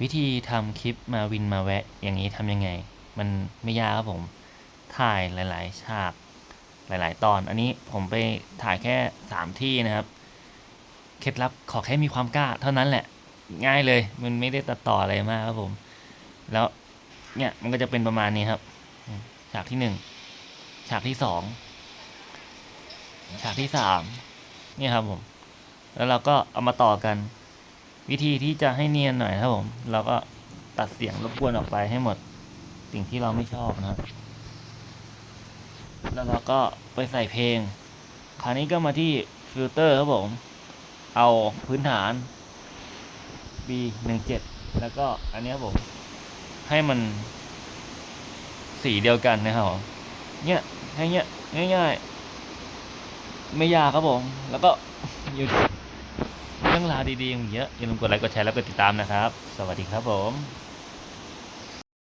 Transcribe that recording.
วิธีทำคลิปมาวินมาแวะ อย่างนี้ทำยังไง มันไม่ยากครับผม ถ่ายหลาย ๆ ฉากหลาย ๆ ตอน อันนี้ผมไปถ่ายแค่สามที่นะครับ เคล็ดลับขอแค่มีความกล้า เท่านั้นแหละ ง่ายเลย มันไม่ได้ตัดต่ออะไรมากครับผม แล้วเนี่ยมันก็จะเป็นประมาณนี้ครับ ฉากที่หนึ่ง ฉากที่สอง ฉากที่สามเนี่ยครับผม แล้วเราก็เอามาต่อกัน วิธีที่จะให้เนียนหน่อยครับผมเราก็ตัดเสียงรบกวนออกไปให้หมดสิ่งที่เราไม่ชอบนะครับแล้วเราก็ไปใส่เพลง คราวนี้ก็มาที่ฟิลเตอร์ครับผม เอาพื้นฐาน B หนึ่งเจ็ดแล้วก็อันนี้ครับผม ให้มันสีเดียวกันนะครับผมเนี่ยให้เนี้ยง่ายๆ ไม่ยากครับผม แล้วก็อยู่ เรื่องราวดีๆอย่างเยอะอย่าลืมกดไลค์กดแชร์แล้วกดติดตามนะครับ สวัสดีครับผม